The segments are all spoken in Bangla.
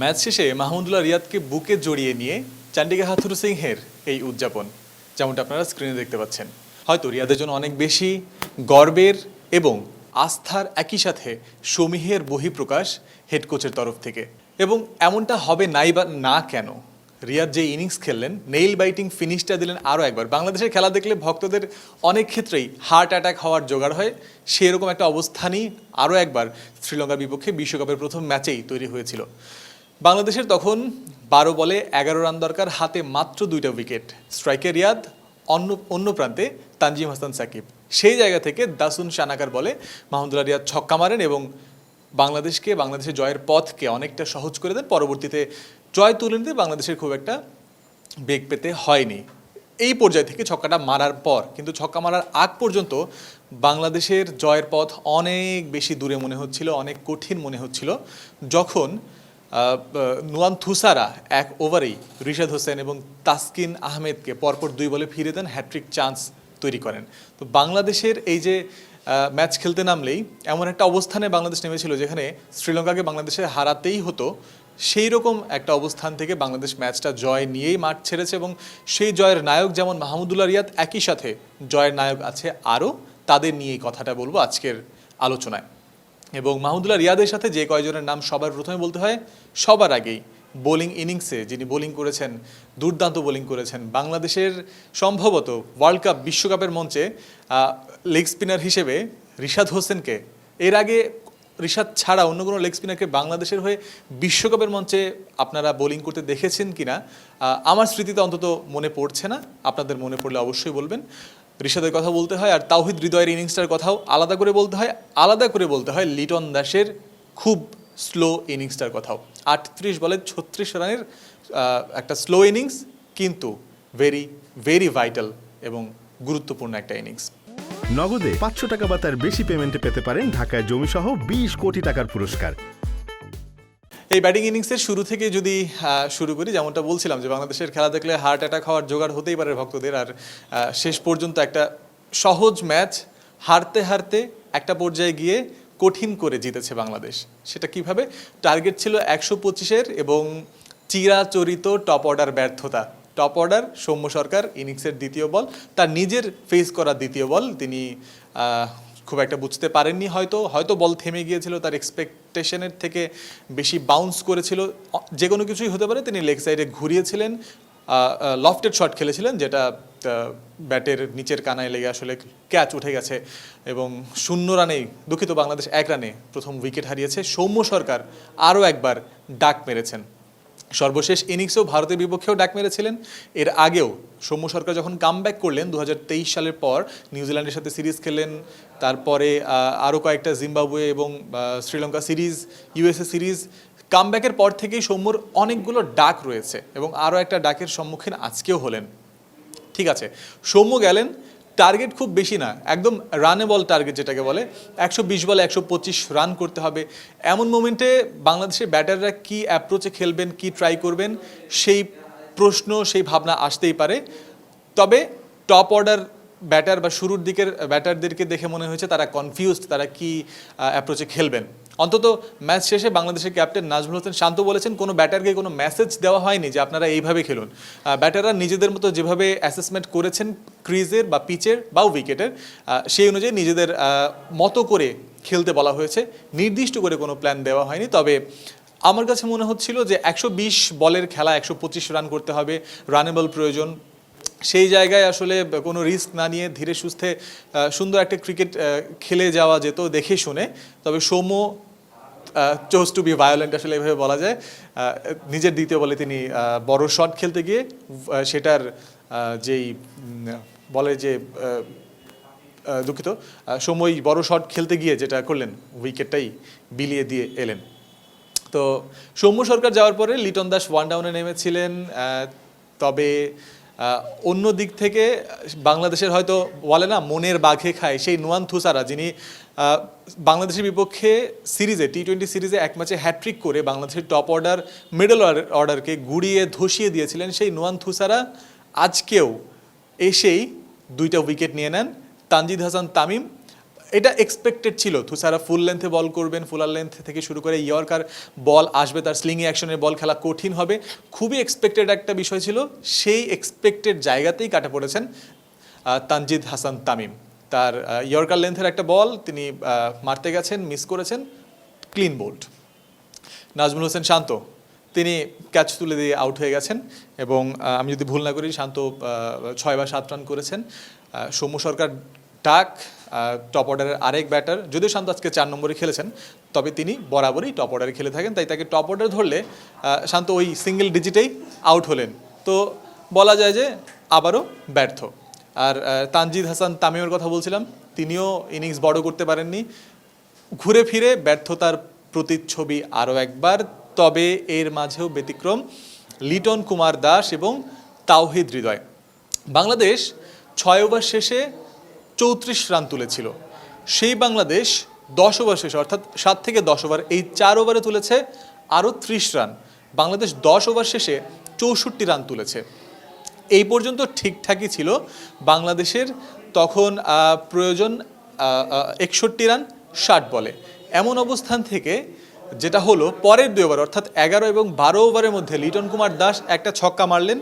ম্যাচ শেষে মাহমুদুল্লাহ রিয়াদকে বুকে জড়িয়ে নিয়ে চান্ডিকা হাথুর সিংহের এই উদযাপন, যেমনটা আপনারা স্ক্রিনে দেখতে পাচ্ছেন। হয়তো রিয়াদের জন্য অনেক বেশি গর্বের এবং আস্থার একই সাথে সমীহের বহিঃপ্রকাশ হেড কোচের তরফ থেকে। এবং এমনটা হবে নাই বা না কেন, রিয়াদ যে ইনিংস খেললেন নেইল বাইটিং ফিনিশটা দিলেন আরও একবার। বাংলাদেশের খেলা দেখলে ভক্তদের অনেক ক্ষেত্রেই হার্ট অ্যাটাক হওয়ার জোগাড় হয়। সেরকম একটা অবস্থানই আরও একবার শ্রীলঙ্কার বিপক্ষে বিশ্বকাপের প্রথম ম্যাচেই তৈরি হয়েছিল। বাংলাদেশের তখন বারো বলে এগারো রান দরকার, হাতে মাত্র দুইটা উইকেট। স্ট্রাইকে রিয়াদ, অন্য অন্য প্রান্তে তানজিম হাসান সাকিব। সেই জায়গা থেকে দাসুন শানাকার বলে মাহমুদুল্লাহ রিয়াদ ছক্কা মারেন এবং বাংলাদেশকে, বাংলাদেশের জয়ের পথকে অনেকটা সহজ করে দেন। পরবর্তীতে জয় তুলে নিতে বাংলাদেশের খুব একটা বেগ পেতে হয়নি। এই পর্যায় থেকে ছক্কাটা মারার পর, কিন্তু ছক্কা মারার আগ পর্যন্ত বাংলাদেশের জয়ের পথ অনেক বেশি দূরে মনে হচ্ছিল, অনেক কঠিন মনে হচ্ছিল। যখন নুয়ান থুসারা এক ওভারেই রিশাদ হোসেন এবং তাসকিন আহমেদকে পরপর দুই বলে ফিরে দেন হ্যাট্রিক চান্স তৈরি করেন। তো বাংলাদেশের এই যে ম্যাচ খেলতে নামলেই এমন একটা অবস্থানে বাংলাদেশ নেমেছিল যেখানে শ্রীলঙ্কাকে বাংলাদেশে হারাতেই হতো সেই রকম একটা অবস্থান থেকে বাংলাদেশ ম্যাচটা জয় নিয়েই মাঠ ছেড়েছে এবং সেই জয়ের নায়ক যেমন মাহমুদুল্লাহ রিয়াদ একই সাথে জয়ের নায়ক আছে আরও, তাদের নিয়েই কথাটা বলব আজকের আলোচনায়। এবং মাহমুদুল্লাহ রিয়াদের সাথে যে কয়জনের নাম সবার প্রথমে বলতে হয় সবার আগেই বোলিং ইনিংসে যিনি বোলিং করেছেন দুর্দান্ত বোলিং করেছেন বাংলাদেশের সম্ভবত ওয়ার্ল্ড কাপ বিশ্বকাপের মঞ্চে লেগ স্পিনার হিসেবে রিশাদ হোসেনকে এর আগে রিশাদ ছাড়া অন্য কোনো লেগ স্পিনারকে বাংলাদেশের হয়ে বিশ্বকাপের মঞ্চে আপনারা বোলিং করতে দেখেছেন কিনা আহ, আমার স্মৃতিতে অন্তত মনে পড়ছে না আপনাদের মনে পড়লে অবশ্যই বলবেন। ঋষাদের কথা বলতে হয় আর তাওহিদ হৃদয়ের ইনিংসটার কথাও আলাদা করে বলতে হয়, আলাদা করে বলতে হয় লিটন দাসের খুব স্লো ইনিংসটার কথাও। আটত্রিশ বলে ছত্রিশ রানের একটা স্লো ইনিংস, কিন্তু ভেরি ভেরি ভাইটাল এবং গুরুত্বপূর্ণ একটা ইনিংস। নগদে পাঁচশো টাকা বা তার বেশি পেমেন্টে পেতে পারেন ঢাকায় জমিসহ বিশ কোটি টাকার পুরস্কার। এই ব্যাটিং ইনিংসের শুরু থেকে যদি শুরু করি, যেমনটা বলছিলাম যে বাংলাদেশের খেলা দেখলে হার্ট অ্যাটাক হওয়ার জোগাড় হতেই পারে ভক্তদের। আর শেষ পর্যন্ত একটা সহজ ম্যাচ হারতে হারতে একটা পর্যায়ে গিয়ে কঠিন করে জিতেছে বাংলাদেশ। সেটা কীভাবে? টার্গেট ছিল একশো পঁচিশের এবং চিরাচরিত টপ অর্ডার ব্যর্থতা। টপ অর্ডার, সৌম্য সরকার, ইনিংসের দ্বিতীয় বল, তার নিজের ফেস করা দ্বিতীয় বল, তিনি খুব একটা বুঝতে পারেননি হয়তো হয়তো বল থেমে গিয়েছিল, তার এক্সপেকটেশনের থেকে বেশি বাউন্স করেছিল। যে কোনো কিছুই হতে পারে, তিনি লেগ সাইডে ঘুরিয়েছিলেন লফটেড শট খেলেছিলেন, যেটা ব্যাটের নিচের কানায় লেগে আসলে ক্যাচ উঠে গেছে এবং শূন্য রানেই দুঃখিত বাংলাদেশ এক রানে প্রথম উইকেট হারিয়েছে। সৌম্য সরকার আরও একবার ডাক মেরেছেন। সর্বশেষ ইনিংসেও ভারতের বিপক্ষেও ডাক মেরেছিলেন। এর আগেও সৌম্য সরকার যখন কামব্যাক করলেন দু হাজার তেইশ সালের পর নিউজিল্যান্ডের সাথে সিরিজ খেললেন তারপরে আরও কয়েকটা জিম্বাবুয়ে এবং শ্রীলঙ্কা সিরিজ, ইউএসএ সিরিজ, কামব্যাকের পর থেকেই সৌম্যর অনেকগুলো ডাক রয়েছে এবং আরও একটা ডাকের সম্মুখীন আজকেও হলেন। ঠিক আছে, সৌম্য গেলেন, টার্গেট খুব বেশি না, একদম রানেবল টার্গেট যেটাকে বলে, একশো বিশ বলে একশো পঁচিশ রান করতে হবে। এমন মোমেন্টে বাংলাদেশের ব্যাটাররা কি অ্যাপ্রোচে খেলবেন, কি ট্রাই করবেন, সেই প্রশ্ন, সেই ভাবনা আসতেই পারে। তবে টপ অর্ডার ব্যাটার বা শুরুর দিকের ব্যাটারদেরকে দেখে মনে হয়েছে তারা কনফিউজড তারা কি অ্যাপ্রোচে খেলবেন। অন্তত ম্যাচ শেষে বাংলাদেশের ক্যাপ্টেন নাজমুল হোসেন শান্ত বলেছেন, কোনো ব্যাটারকে কোনো মেসেজ দেওয়া হয়নি যে আপনারা এইভাবে খেলুন। ব্যাটাররা নিজেদের মতো যেভাবে অ্যাসেসমেন্ট করেছেন ক্রিজের বা পিচের বা উইকেটের সেই অনুযায়ী নিজেদের মতো করে খেলতে বলা হয়েছে। নির্দিষ্ট করে কোনো প্ল্যান দেওয়া হয়নি। তবে আমার কাছে মনে হচ্ছিল যে একশো বিশ বলের খেলা, একশো পঁচিশ রান করতে হবে রানেবল প্রয়োজন। সেই জায়গায় আসলে কোনো রিস্ক না নিয়ে ধীরে সুস্থে সুন্দর একটা ক্রিকেট খেলে যাওয়া যেত দেখে শুনে। তবে Soumya chose to be violent আসলে এভাবে বলা যায়। নিজের দ্বিতীয় বলে তিনি বড় শট খেলতে গিয়ে সেটার যেই বলে যে দুঃখিত সময় বড় শট খেলতে গিয়ে যেটা করলেন উইকেটটাই বিলিয়ে দিয়ে এলেন। তো সৌম্য সরকার যাওয়ার পরে লিটন দাস ওয়ান ডাউনে নেমেছিলেন তবে অন্য দিক থেকে বাংলাদেশের হয়তো বলে না, মনের বাঘে খায় সেই নুয়ান থুসারা যিনি বাংলাদেশের বিপক্ষে সিরিজে টি টোয়েন্টি সিরিজে এক ম্যাচে হ্যাট্রিক করে বাংলাদেশের টপ অর্ডার মিডল অর্ডারকে গুড়িয়ে ধসিয়ে দিয়েছিলেন সেই নুয়ান থুসারা। আজকেও এসেই দুইটা উইকেট নিয়ে নেন। তানজিদ হাসান তামিম এটা এক্সপেক্টেড ছিল। থুসারা ফুল লেন্থে বল করবেন ফুলার লেন্থ থেকে শুরু করে ইয়র্কার বল আসবে, তার স্লিংয়ে অ্যাকশনের বল খেলা কঠিন হবে। খুবই এক্সপেক্টেড একটা বিষয় ছিল, সেই এক্সপেক্টেড জায়গাতেই কাটা পড়েছেন তানজিদ হাসান তামিম। তার ইয়র্কার লেন্থের একটা বল তিনি মারতে গেছেন মিস করেছেন ক্লিন বোল্ড নাজমুল হোসেন শান্ত, তিনি ক্যাচ তুলে দিয়ে আউট হয়ে গেছেন এবং আমি যদি ভুল না করি, শান্ত ছয় বা সাত রান করেছেন। সৌম্য সরকার ডাক টপ অর্ডারের আরেক ব্যাটার যদিও শান্ত আজকে চার নম্বরে খেলেছেন, তবে তিনি বরাবরই টপ অর্ডারে খেলে থাকেন, তাই তাকে টপ অর্ডার ধরলে শান্ত ওই সিঙ্গেল ডিজিটেই আউট হলেন। তো বলা যায় যে আবারও ব্যর্থ। আর তানজিদ হাসান তামিমের কথা বলছিলাম, তিনিও ইনিংস বড় করতে পারেননি। ঘুরে ফিরে ব্যর্থতার প্রতিচ্ছবি আরও একবার, তবে এর মাঝেও ব্যতিক্রম লিটন কুমার দাস এবং তাওহিদ হৃদয়। বাংলাদেশ ছয় ওভার শেষে চৌত্রিশ রান তুলেছিল। সেই বাংলাদেশ দশ ওভার শেষে, অর্থাৎ সাত থেকে দশ ওভার, এই চার ওভারে তুলেছে আরও ত্রিশ রান। বাংলাদেশ দশ ওভার শেষে চৌষট্টি রান তুলেছে। এই পর্যন্ত ঠিকঠাকই ছিল। বাংলাদেশের তখন প্রয়োজন একষট্টি রান, ষাট বলে। এমন অবস্থান থেকে যেটা হলো পরের দুই ওভার, অর্থাৎ এগারো এবং বারো ওভারের মধ্যে লিটন কুমার দাস একটা ছক্কা মারলেন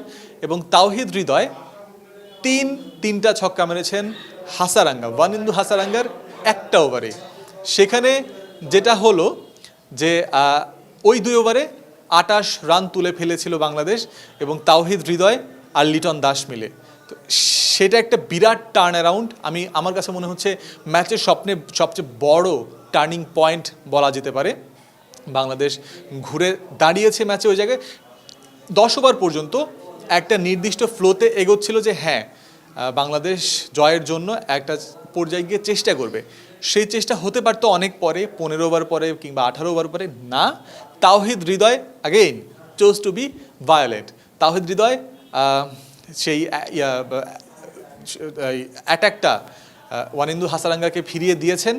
এবং তাওহিদ হৃদয় তিন তিনটা ছক্কা মেরেছেন। হাসারাঙ্গা ওয়ানিন্দু হাসারাঙ্গার একটা ওভারে। সেখানে যেটা হলো যে ওই দুই ওভারে আটাশ রান তুলে ফেলেছিল বাংলাদেশ এবং তাওহিদ হৃদয় আর লিটন দাস মিলে। তো সেটা একটা বিরাট টার্ন অ্যারাউন্ড আমি, আমার কাছে মনে হচ্ছে ম্যাচের স্বপ্নে সবচেয়ে বড় টার্নিং পয়েন্ট বলা যেতে পারে। বাংলাদেশ ঘুরে দাঁড়িয়েছে ম্যাচে ওই জায়গায়। দশ ওভার পর্যন্ত একটা নির্দিষ্ট ফ্লোতে এগোচ্ছিল যে হ্যাঁ বাংলাদেশ জয়ের জন্য একটা পর্যায়ে গিয়ে চেষ্টা করবে। সেই চেষ্টা হতে পারতো অনেক পরে পনেরো ওভার পরে কিংবা আঠারো ওভার পরে, না। Towhid Hridoy again chose to be violent Towhid Hridoy সেই অ্যাটাকটা ওয়ানিন্দু হাসারাঙ্গাকে ফিরিয়ে দিয়েছেন।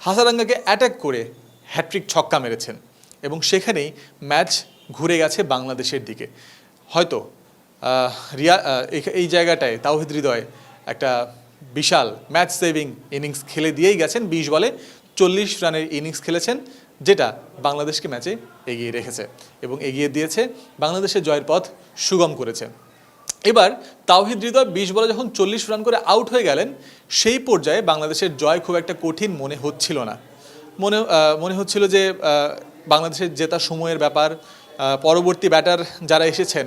হাসারাঙ্গাকে অ্যাটাক করে হ্যাট্রিক ছক্কা মেরেছেন। এবং সেখানেই ম্যাচ ঘুরে গেছে বাংলাদেশের দিকে। হয়তো রিয়া এই- জায়গাটায় তাওহিদ হৃদয় একটা বিশাল ম্যাচ সেভিং ইনিংস খেলে দিয়েই গেছেন, বিশ বলে চল্লিশ রানের ইনিংস খেলেছেন, যেটা বাংলাদেশকে ম্যাচে এগিয়ে রেখেছে এবং এগিয়ে দিয়েছে, বাংলাদেশের জয়ের পথ সুগম করেছে। এবার তাওহিদ হৃদয় বিশ বলে যখন চল্লিশ রান করে আউট হয়ে গেলেন, সেই পর্যায়ে বাংলাদেশের জয় খুব একটা কঠিন মনে হচ্ছিল না। মনে মনে হচ্ছিল যে বাংলাদেশের জেতা সময়ের ব্যাপার পরবর্তী ব্যাটার যারা এসেছেন,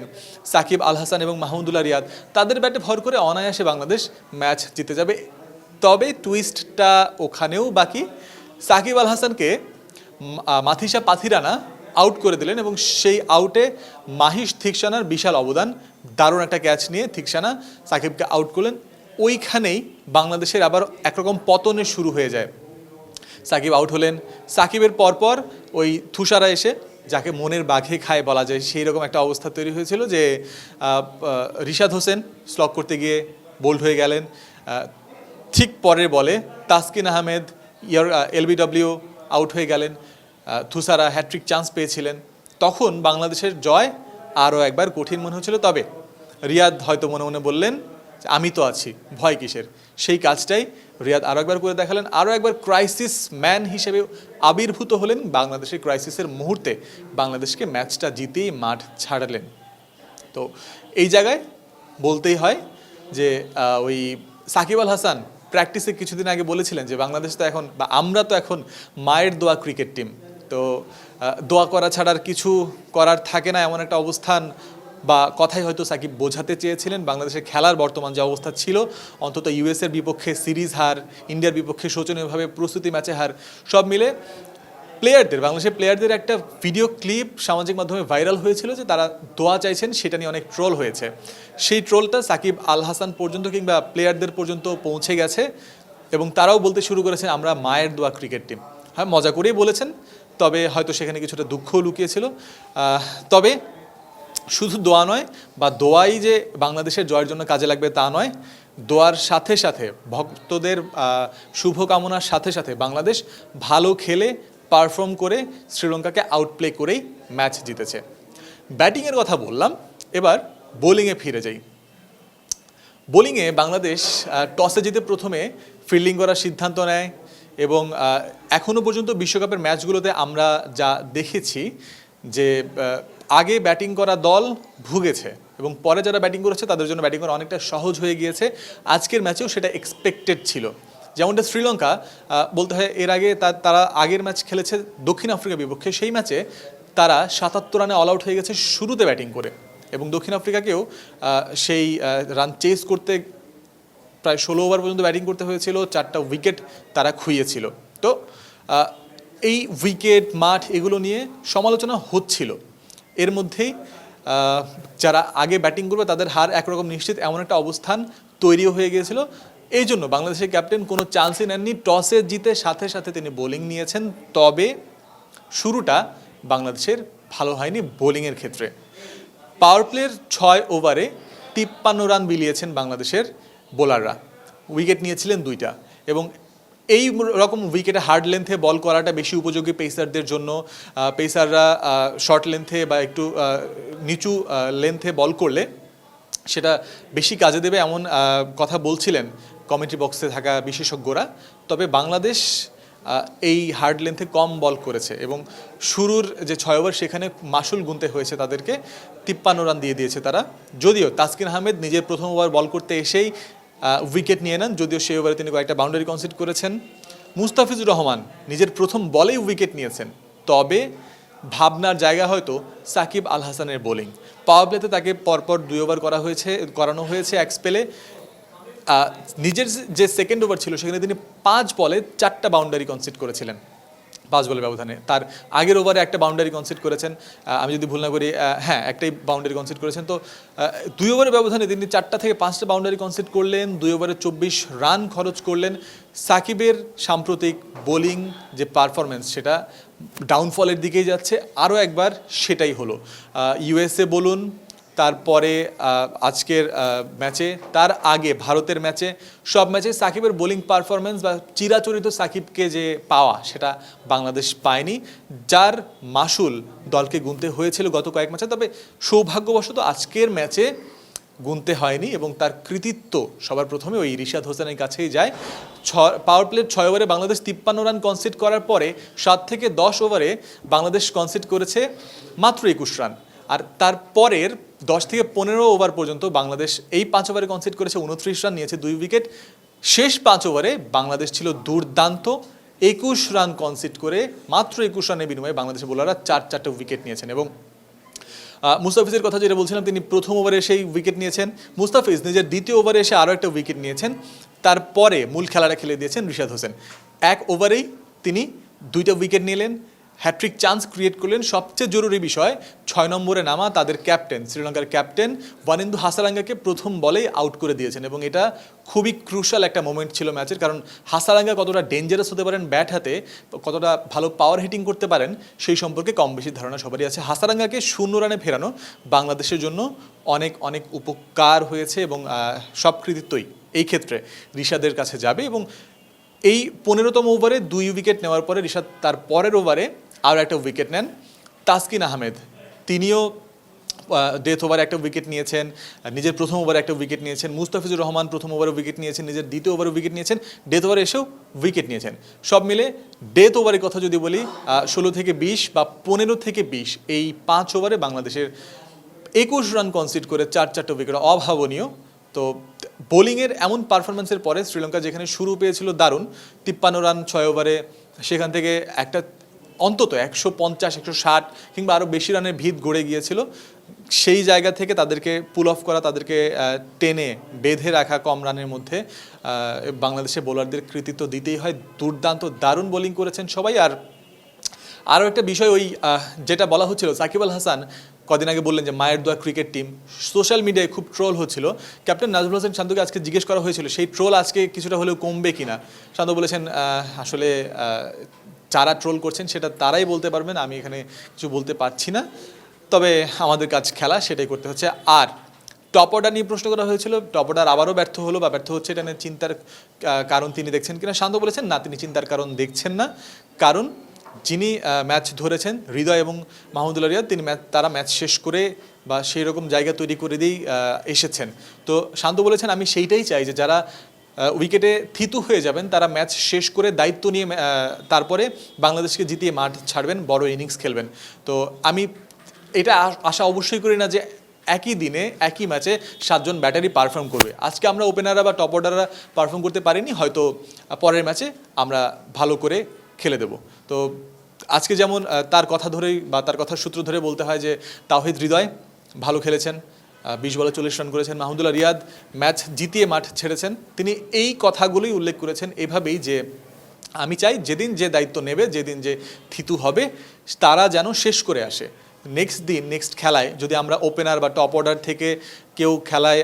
সাকিব, আল হাসান এবং মাহমুদুল্লাহ রিয়াদ, তাদের ব্যাটে ভর করে অনায়াসে বাংলাদেশ ম্যাচ জিতে যাবে। তবে টুইস্টটা ওখানেও বাকি। সাকিব, আল হাসানকে মাথিসা পাথিরানা আউট করে দিলেন এবং সেই আউটে মাহিশ থিকসানার বিশাল অবদান, দারুণ একটা ক্যাচ নিয়ে থিকসানা সাকিবকে আউট করলেন। ওইখানেই বাংলাদেশের আবার একরকম পতনের শুরু হয়ে যায়। সাকিব আউট হলেন। সাকিবের পরপর ওই তুষারা এসে যাকে মনের বাঘে খায় বলা যায়, সেই রকম একটা অবস্থা তৈরি হয়েছিল যে রিশাদ হোসেন স্লক করতে গিয়ে বোল্ড হয়ে গেলেন। ঠিক পরের বলে তাসকিন আহমেদ, ইয়ার এলবিডব্লিউ আউট হয়ে গেলেন। থুসারা হ্যাট্রিক চান্স পেয়েছিলেন। তখন বাংলাদেশের জয় আরও একবার কঠিন মনে হচ্ছিল। তবে রিয়াদ হয়তো মনে মনে বললেন, আমি তো আছি, ভয় কিসের? সেই কাজটাই রিয়াদ আরও একবার করে দেখালেন আরও একবার ক্রাইসিস ম্যান হিসেবে আবির্ভূত হলেন বাংলাদেশের ক্রাইসিসের মুহূর্তে। বাংলাদেশকে ম্যাচটা জিতেই মাঠ ছাড়ালেন। তো এই জায়গায় বলতেই হয় যে ওই সাকিব আল হাসান প্র্যাকটিসে কিছুদিন আগে বলেছিলেন যে, বাংলাদেশ তো এখন বা আমরা তো এখন মায়ের দোয়া ক্রিকেট টিম তো দোয়া করা ছাড়ার কিছু করার থাকে না, এমন একটা অবস্থান বা কথাই হয়তো সাকিব বোঝাতে চেয়েছিলেন, বাংলাদেশের খেলার বর্তমান যে অবস্থা ছিল, অন্তত ইউএসের বিপক্ষে সিরিজ হার, ইন্ডিয়ার বিপক্ষে শোচনীয়ভাবে প্রস্তুতি ম্যাচে হার, সব মিলে প্লেয়ারদের, বাংলাদেশের প্লেয়ারদের একটা ভিডিও ক্লিপ সামাজিক মাধ্যমে ভাইরাল হয়েছিল যে তারা দোয়া চাইছেন সেটা নিয়ে অনেক ট্রোল হয়েছে। সেই ট্রোলটা সাকিব আল হাসান পর্যন্ত কিংবা প্লেয়ারদের পর্যন্ত পৌঁছে গেছে এবং তারাও বলতে শুরু করেছে, আমরা মায়ের দোয়া ক্রিকেট টিম। হ্যাঁ মজা করেই বলেছেন, তবে হয়তো সেখানে কিছুটা দুঃখও লুকিয়েছিল। তবে শুধু দোয়া নয় বা দোয়াই যে বাংলাদেশের জয়ের জন্য কাজে লাগবে তা নয় দোয়ার সাথে সাথে ভক্তদের শুভকামনার সাথে সাথে বাংলাদেশ ভালো খেলে পারফর্ম করে শ্রীলঙ্কাকে আউটপ্লে করেই ম্যাচ জিতেছে। ব্যাটিংয়ের কথা বললাম এবার বোলিংয়ে ফিরে যাই। বোলিংয়ে বাংলাদেশ টসে জিতে প্রথমে ফিল্ডিং করার সিদ্ধান্ত নেয় এবং আহ, এখনও পর্যন্ত বিশ্বকাপের ম্যাচগুলোতে আমরা যা দেখেছি যে আগে ব্যাটিং করা দল ভুগেছে এবং পরে যারা ব্যাটিং করেছে, তাদের জন্য ব্যাটিং করা অনেকটা সহজ হয়ে গিয়েছে। আজকের ম্যাচেও সেটা এক্সপেক্টেড ছিল। যেমনটা শ্রীলঙ্কা বলতে হয় এর আগে তারা আগের ম্যাচ খেলেছে দক্ষিণ আফ্রিকার বিপক্ষে। সেই ম্যাচে তারা সাতাত্তর রানে অল আউট হয়ে গেছে শুরুতে ব্যাটিং করে এবং দক্ষিণ আফ্রিকাকেও সেই রান চেস করতে প্রায় ষোলো ওভার পর্যন্ত ব্যাটিং করতে হয়েছিল, চারটা উইকেট তারা খুইয়েছিল। তো এই উইকেট মাঠ এগুলো নিয়ে সমালোচনা হচ্ছিল। এর মধ্যেই যারা আগে ব্যাটিং করবে তাদের হার একরকম নিশ্চিত, এমন একটা অবস্থান তৈরিও হয়ে গিয়েছিল। এই জন্য বাংলাদেশের ক্যাপ্টেন কোনো চান্সই নেননি। টসে জিতে সাথে সাথে তিনি বোলিং নিয়েছেন। তবে শুরুটা বাংলাদেশের ভালো হয়নি বোলিংয়ের ক্ষেত্রে। পাওয়ার প্লের ছয় ওভারে তিপ্পান্ন রান বিলিয়েছেন বাংলাদেশের বোলাররা উইকেট নিয়েছিলেন দুইটা এবং এই রকম উইকেটে হার্ড লেন্থে বল করাটা বেশি উপযোগী পেসারদের জন্য। পেসাররা শর্ট লেন্থে বা একটু নিচু লেন্থে বল করলে সেটা বেশি কাজে দেবে এমন কথা বলছিলেন কমেন্ট্রি বক্সে থাকা বিশেষজ্ঞরা। তবে বাংলাদেশ এই হার্ড লেন্থে কম বল করেছে এবং শুরুর যে ছয় ওভার সেখানে মাসুল গুনতে হয়েছে তাদেরকে। তিপ্পান্ন রান দিয়ে দিয়েছে তারা। যদিও তাসকিন আহমেদ নিজের প্রথম ওভার বল করতে এসেই উইকেট নিয়ে নেন, যদিও সেই ওভারে তিনি কয়েকটা বাউন্ডারি কনসিড করেছেন। মুস্তাফিজুর রহমান নিজের প্রথম বলেই উইকেট নিয়েছেন, তবে ভাবনার জায়গা হয়তো সাকিব আল হাসানের বোলিং পাওয়ার প্লেতে তাকে পরপর দুই ওভার করা হয়েছে, করানো হয়েছে এক স্পেলে নিজের যে সেকেন্ড ওভার ছিল, সেখানে তিনি পাঁচ বলে চারটা বাউন্ডারি কনসিড করেছিলেন। পাঁচ বলের ব্যবধানে তার আগের ওভারে একটা বাউন্ডারি কনসিড করেছেন। আমি যদি ভুল না করি হ্যাঁ একটাই বাউন্ডারি কনসিড করেছেন। তো দুই ওভারের ব্যবধানে তিনি চারটা থেকে পাঁচটা বাউন্ডারি কনসিড করলেন, দুই ওভারে চব্বিশ রান খরচ করলেন। সাকিবের সাম্প্রতিক বোলিং যে পারফরমেন্স সেটা ডাউনফলের দিকেই যাচ্ছে। আরও একবার সেটাই হলো। ইউএসএ বলুন তারপরে আজকের ম্যাচে, তার আগে ভারতের ম্যাচে, সব ম্যাচে সাকিবের বোলিং পারফরমেন্স বা চিরাচরিত সাকিবকে যে পাওয়া, সেটা বাংলাদেশ পায়নি। যার মাসুল দলকে গুনতে হয়েছিল গত কয়েক ম্যাচে, তবে সৌভাগ্যবশত আজকের ম্যাচে গুনতে হয়নি এবং তার কৃতিত্ব সবার প্রথমে ওই রিশাদ হোসেনের কাছেই যায়। ছ পাওয়ার প্লেট ছয় ওভারে বাংলাদেশ তিপ্পান্ন রান কনসিড করার পরে সাত থেকে দশ ওভারে বাংলাদেশ কনসিড করেছে মাত্র একুশ রান আর তারপরের দশ থেকে পনেরো ওভার পর্যন্ত বাংলাদেশ এই পাঁচ ওভারে কনসিড করেছে, উনত্রিশ রান নিয়েছে, দুই উইকেট শেষ পাঁচ ওভারে বাংলাদেশ ছিল দুর্দান্ত, একুশ রান কনসিড করে, মাত্র একুশ রানের বিনিময়ে বাংলাদেশের বোলাররা চার, চারটে উইকেট নিয়েছেন এবং মুস্তাফিজের কথা যেটা বলছিলাম, তিনি প্রথম ওভারে সেই উইকেট নিয়েছেন। মুস্তাফিজ নিজের দ্বিতীয় ওভারে এসে আরও একটা উইকেট নিয়েছেন। তারপরে মূল খেলাটা খেলে দিয়েছেন রিশাদ হোসেন। এক ওভারেই তিনি দুইটা উইকেট নিলেন। হ্যাট্রিক চান্স ক্রিয়েট করলেন সবচেয়ে জরুরি বিষয়, ছয় নম্বরে নামা তাদের ক্যাপ্টেন শ্রীলঙ্কার ক্যাপ্টেন ওয়ানিন্দু হাসারাঙ্গাকে প্রথম বলেই আউট করে দিয়েছেন এবং এটা খুবই ক্রুশাল একটা মোমেন্ট ছিল ম্যাচের কারণ হাসারাঙ্গা কতটা ডেঞ্জারাস হতে পারেন ব্যাট হাতে, কতটা ভালো পাওয়ার হিটিং করতে পারেন, সেই সম্পর্কে কম বেশি ধারণা সবারই আছে। হাসারাঙ্গাকে শূন্য রানে ফেরানো বাংলাদেশের জন্য অনেক অনেক উপকার হয়েছে এবং সব কৃতিত্বই এই ক্ষেত্রে রিশাদের কাছে যাবে এবং এই পনেরোতম ওভারে দুই উইকেট নেওয়ার পরে রিশাদ তার পরের ওভারে আরও একটা উইকেট নেন। তাসকিন আহমেদ, তিনিও ডেথ ওভারে একটা উইকেট নিয়েছেন, নিজের প্রথম ওভারে একটা উইকেট নিয়েছেন, মুস্তাফিজুর রহমান প্রথম ওভারে উইকেট নিয়েছেন, নিজের দ্বিতীয় ওভারে উইকেট নিয়েছেন ডেথ ওভারে এসেও উইকেট নিয়েছেন। সব মিলে ডেথ ওভারের কথা যদি বলি ষোলো থেকে বিশ বা পনেরো থেকে বিশ, এই পাঁচ ওভারে বাংলাদেশের একুশ রান কনসিড করে চার চারটা উইকেট অভাবনীয়। তো বোলিংয়ের এমন পারফরমেন্সের পরে শ্রীলঙ্কা যেখানে শুরু পেয়েছিল দারুণ, তিপ্পান্ন রান ছয় ওভারে সেখান থেকে একটা অন্তত একশো পঞ্চাশ একশো ষাট কিংবা আরও বেশি রানের ভিত গড়ে গিয়েছিল। সেই জায়গা থেকে তাদেরকে পুল অফ করা তাদেরকে টেনে বেঁধে রাখা কম রানের মধ্যে আহ, বাংলাদেশের বোলারদের কৃতিত্ব দিতেই হয়। দুর্দান্ত দারুণ বোলিং করেছেন সবাই। আর আরও একটা বিষয় ওই যেটা বলা হচ্ছিল সাকিব আল হাসান কদিন আগে বললেন যে মায়ের দোয়া ক্রিকেট টিম সোশ্যাল মিডিয়ায় খুব ট্রোল হচ্ছিল। ক্যাপ্টেন নাজমুল হোসেন শান্তকে আজকে জিজ্ঞেস করা হয়েছিল সেই ট্রোল আজকে কিছুটা হলেও কমবে কিনা? শান্ত বলেছেন আসলে যারা ট্রোল করছেন, সেটা তারাই বলতে পারবেন, আমি এখানে কিছু বলতে পারছি না। তবে আমাদের কাজ খেলা, সেটাই করতে হচ্ছে। আর টপ অর্ডার নিয়ে প্রশ্ন করা হয়েছিল টপ অর্ডার আবারও ব্যর্থ হলো বা ব্যর্থ হচ্ছে, এটা নিয়ে চিন্তার কারণ তিনি দেখছেন কিনা? শান্ত বলেছেন, না, তিনি চিন্তার কারণ দেখছেন না। কারণ যিনি ম্যাচ ধরেছেন, হৃদয় এবং মাহমুদুল্লাহ রিয়াদ, তিনি ম্যাচ তারা ম্যাচ শেষ করে বা সেই রকম জায়গা তৈরি করে দিয়েই এসেছেন। তো শান্ত বলেছেন, আমি সেইটাই চাই যে যারা উইকেটে থিতু হয়ে যাবেন। তারা ম্যাচ শেষ করে দায়িত্ব নিয়ে তারপরে বাংলাদেশকে জিতিয়ে মাঠ ছাড়বেন, বড় ইনিংস খেলবেন। তো আমি এটা আশা অবশ্যই করি না যে একই দিনে, একই ম্যাচে সাতজন ব্যাটারি পারফর্ম করবে। আজকে আমরা ওপেনাররা বা টপ অর্ডাররা পারফর্ম করতে পারিনি, হয়তো পরের ম্যাচে আমরা ভালো করে খেলে দেব। তো আজকে যেমন তার কথা ধরেই বা তার কথার সূত্র ধরে বলতে হয় যে তাওহিদ হৃদয় ভালো খেলেছেন। বিশ বলে চল্লিশ রান করেছেন মাহমুদুল্লাহ রিয়াদ। ম্যাচ জিতিয়ে মাঠ ছেড়েছেন। তিনি এই কথাগুলোই উল্লেখ করেছেন এভাবেই যে, আমি চাই যেদিন যে দায়িত্ব নেবে, যেদিন যে থিতু হবে, তারা যেন শেষ করে আসে। নেক্সট দিন, নেক্সট খেলায় যদি আমরা ওপেনার বা টপ অর্ডার থেকে কেউ খেলায়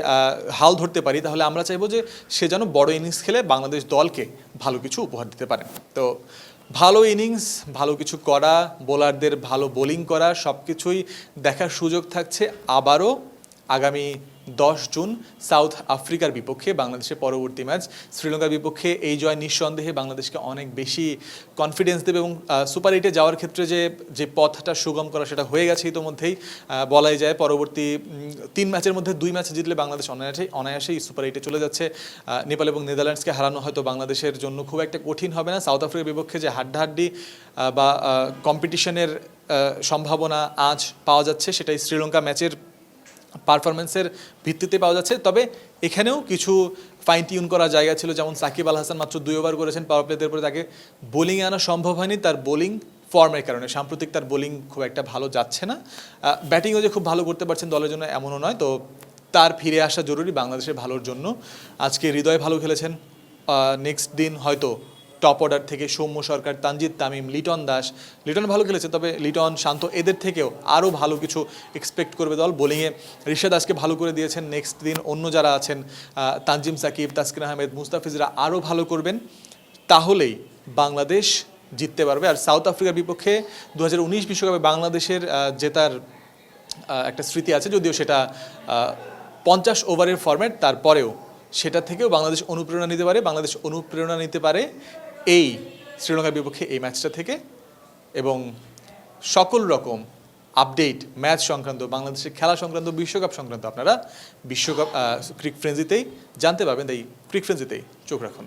হাল ধরতে পারি, তাহলে আমরা চাইব যে সে যেন বড় ইনিংস খেলে বাংলাদেশ দলকে ভালো কিছু উপহার দিতে পারে। তো ভালো ইনিংস, ভালো কিছু করা, বোলারদের ভালো বোলিং করা সব কিছুই দেখার সুযোগ থাকছে। আবারও আগামী দশ জুন সাউথ আফ্রিকার বিপক্ষে বাংলাদেশের পরবর্তী ম্যাচ। শ্রীলঙ্কার বিপক্ষে এই জয় নিঃসন্দেহে বাংলাদেশকে অনেক বেশি কনফিডেন্স দেবে এবং সুপার এইটে যাওয়ার ক্ষেত্রে যে যে পথটা সুগম করা সেটা হয়ে গেছে ইতোমধ্যেই। বলাই যায় পরবর্তী তিন ম্যাচের মধ্যে দুই ম্যাচ জিতলে বাংলাদেশ অনায়াসে, অনায়াসেই সুপার এইটে চলে যাচ্ছে। নেপাল এবং নেদারল্যান্ডসকে হারানো হয়তো বাংলাদেশের জন্য খুব একটা কঠিন হবে না। সাউথ আফ্রিকার বিপক্ষে যে হাড্ডাহাড্ডি বা কম্পিটিশনের সম্ভাবনা আজ পাওয়া যাচ্ছে, সেটাই শ্রীলঙ্কা ম্যাচের পারফরমেন্সের ভিত্তিতে পাওয়া যাচ্ছে। তবে এখানেও কিছু ফাইন টিউন করার জায়গা ছিল, যেমন সাকিব আল হাসান মাত্র দুই ওভার করেছেন পাওয়ার প্লেদের পরে তাকে বোলিংয়ে আনা সম্ভব হয়নি, তার বোলিং ফর্মের কারণে। সাম্প্রতিক তার বোলিং খুব একটা ভালো যাচ্ছে না। ব্যাটিংও যে খুব ভালো করতে পারছেন দলের জন্য এমনও নয়। তো তার ফিরে আসা জরুরি বাংলাদেশের ভালোর জন্য। আজকে হৃদয় ভালো খেলেছেন। নেক্সট দিন হয়তো টপ অর্ডার থেকে সৌম্য সরকার, তানজিদ তামিম, লিটন দাস। লিটন ভালো খেলেছে, তবে লিটন শান্ত এদের থেকেও আরও ভালো কিছু এক্সপেক্ট করবে দল। বোলিংয়ে ঋষা দাসকে ভালো করে দিয়েছেন নেক্সট দিন অন্য যারা আছেন তানজিম সাকিব, তাসকিন আহমেদ, মুস্তাফিজরা আরও ভালো করবেন। তাহলেই বাংলাদেশ জিততে পারবে। আর সাউথ আফ্রিকার বিপক্ষে দু হাজার বিশ্বকাপে বাংলাদেশের জেতার একটা স্মৃতি আছে, যদিও সেটা পঞ্চাশ ওভারের ফরম্যাট তারপরেও সেটা থেকেও বাংলাদেশ অনুপ্রেরণা নিতে পারে, বাংলাদেশ অনুপ্রেরণা নিতে পারে। এই শ্রীলঙ্কার বিপক্ষে এই ম্যাচটা থেকে এবং সকল রকম আপডেট ম্যাচ সংক্রান্ত, বাংলাদেশের খেলা সংক্রান্ত, বিশ্বকাপ সংক্রান্ত আপনারা বিশ্বকাপ ক্রিক ফ্রেন্সিতেই জানতে পারবেন। তাই ক্রিক ফ্রেন্সিতেই চোখ রাখুন।